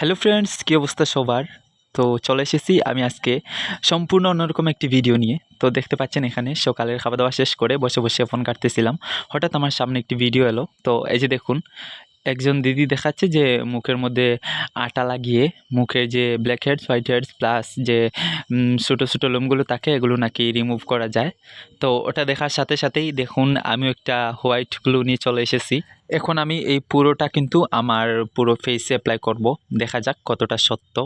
Hello friends কী অবস্থা সবার? তো চলে এসেছি আমি আজকে সম্পূর্ণ অন্যরকম একটি ভিডিও নিয়ে। তো দেখতে পাচ্ছেন এখানে সকালের খাওয়া দাওয়া শেষ করে বসে বসে ফোন কাটতেছিলাম। হঠাৎ আমার সামনে একটি ভিডিও এলো। তো এই যে দেখুন একজন দিদি দেখাচ্ছে যে মুখের মধ্যে আটা লাগিয়ে মুখের যে blackheads whiteheads plus যে ছোটো ছোটো লোমগুলো থাকে, এগুলো নাকি রিমুভ করা যায়। তো ওটা দেখার সাথে সাথেই দেখুন, আমিও একটা হোয়াইট গ্লু নিয়ে চলে এসেছি। এখন আমি এই পুরোটা কিন্তু আমার পুরো ফেসে অ্যাপ্লাই করব। দেখা যাক কতটা সত্য।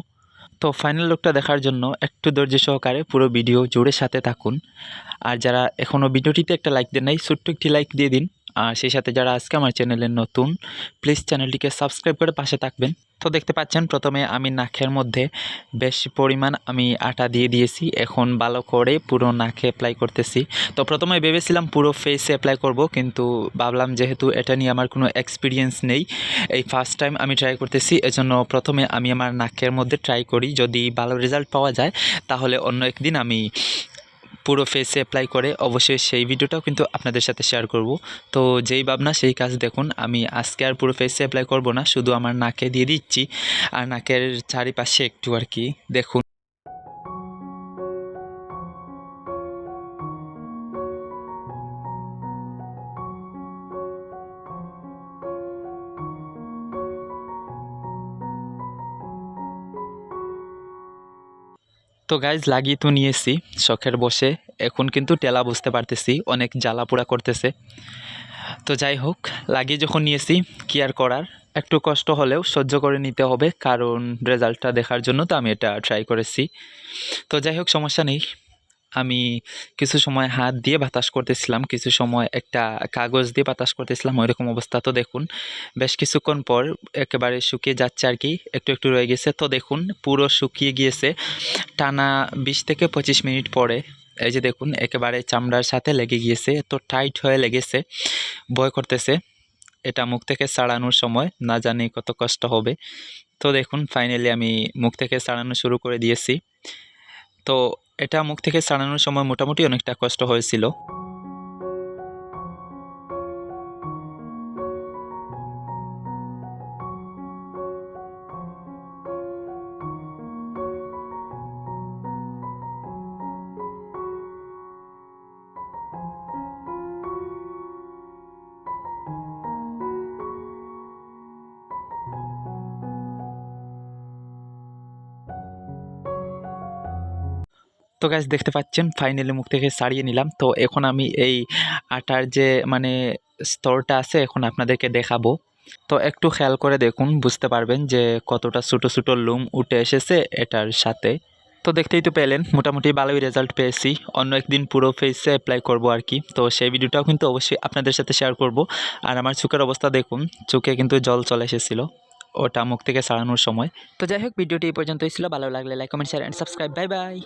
তো ফাইনাল লুকটা দেখার জন্য একটু ধৈর্য সহকারে পুরো ভিডিও জুড়ে সাথে থাকুন। আর যারা এখনও ভিডিওটিতে একটা লাইক দেন নাই, ছোট্ট একটি লাইক দিয়ে দিন। আর সেই সাথে যারা আজকে আমার চ্যানেলে নতুন প্লিজ চ্যানেলটিকে সাবস্ক্রাইব করে পাশে থাকবেন। তো দেখতে পাচ্ছেন, প্রথমে আমি নাকের মধ্যে বেশ পরিমাণ আমি আটা দিয়ে দিয়েছি। এখন ভালো করে পুরো নাকে অ্যাপ্লাই করতেছি। তো প্রথমে ভেবেছিলাম পুরো ফেসে অ্যাপ্লাই করব, কিন্তু ভাবলাম যেহেতু এটা নিয়ে আমার কোনো এক্সপিরিয়েন্স নেই, এই ফার্স্ট টাইম আমি ট্রাই করতেছি, এজন্য প্রথমে আমি আমার নাকের মধ্যে ট্রাই করি। যদি ভালো রেজাল্ট পাওয়া যায়, তাহলে অন্য একদিন আমি পুরো ফেসে অ্যাপ্লাই করে, অবশ্যই সেই ভিডিওটাও কিন্তু আপনাদের সাথে শেয়ার করব। তো যেই ভাবনা, সেই কাজ দেখুন, আমি আজকে আর পুরো ফেসে অ্যাপ্লাই করব না, শুধু আমার নাকে দিয়ে দিচ্ছি, আর নাকের চারিপাশে একটু আর কি দেখুন। তো গাইজ লাগিয়ে তো নিয়েছি, শখের বসে। এখন কিন্তু টেলা বুঝতে পারতেছি, অনেক জ্বালা পোড়া করতেছে। তো যাই হোক, লাগিয়ে যখন নিয়েছি, কি আর করার? একটু কষ্ট হলেও সহ্য করে নিতে হবে, কারণ রেজাল্টটা দেখার জন্য তো আমি এটা ট্রাই করেছি। তো যাই হোক, সমস্যা নেই। আমি কিছু সময় হাত দিয়ে বাতাস করতেছিলাম, কিছু সময় একটা কাগজ দিয়ে বাতাস করতেছিলাম ওই রকম অবস্থা। তো দেখুন, বেশ কিছুক্ষণ পর একেবারে শুকিয়ে যাচ্ছে আর কি, একটু একটু রয়ে গেছে। তো দেখুন, পুরো শুকিয়ে গিয়েছে। টানা বিশ থেকে পঁচিশ মিনিট পরে এই যে দেখুন, একেবারে চামড়ার সাথে লেগে গিয়েছে তো টাইট হয়ে লেগেছে, ভয় করতেছে। এটা মুখ থেকে ছাড়ানোর সময়, না জানি কত কষ্ট হবে। তো দেখুন ফাইনালি আমি মুখ থেকে ছাড়ানো শুরু করে দিয়েছি। তো এটা মুখ থেকে ছাড়ানোর সময় মোটামুটি অনেকটা কষ্ট হয়েছিল। তো গাছ দেখতে পাচ্ছেন ফাইনালি মুখ থেকে সারিয়ে নিলাম। তো এখন আমি এই আটার যে মানে স্তরটা আছে, এখন আপনাদেরকে দেখাবো। তো একটু খেয়াল করে দেখুন, বুঝতে পারবেন যে কতটা ছোটো ছোটো লুম উঠে এসেছে এটার সাথে। তো দেখতেই তো পেলেন, মোটামুটি ভালোই রেজাল্ট পেয়েছি। অন্য একদিন পুরো ফেসে অ্যাপ্লাই করব আর কি। তো সেই ভিডিওটাও কিন্তু অবশ্যই আপনাদের সাথে শেয়ার করব। আর আমার চোখের অবস্থা দেখুন, চোখে কিন্তু জল চলে এসেছিল ওটা মুখ থেকে সারানোর সময়। তো যাই হোক, ভিডিওটি এই পর্যন্তই ছিল। ভালো লাগলে like comment share and subscribe bye bye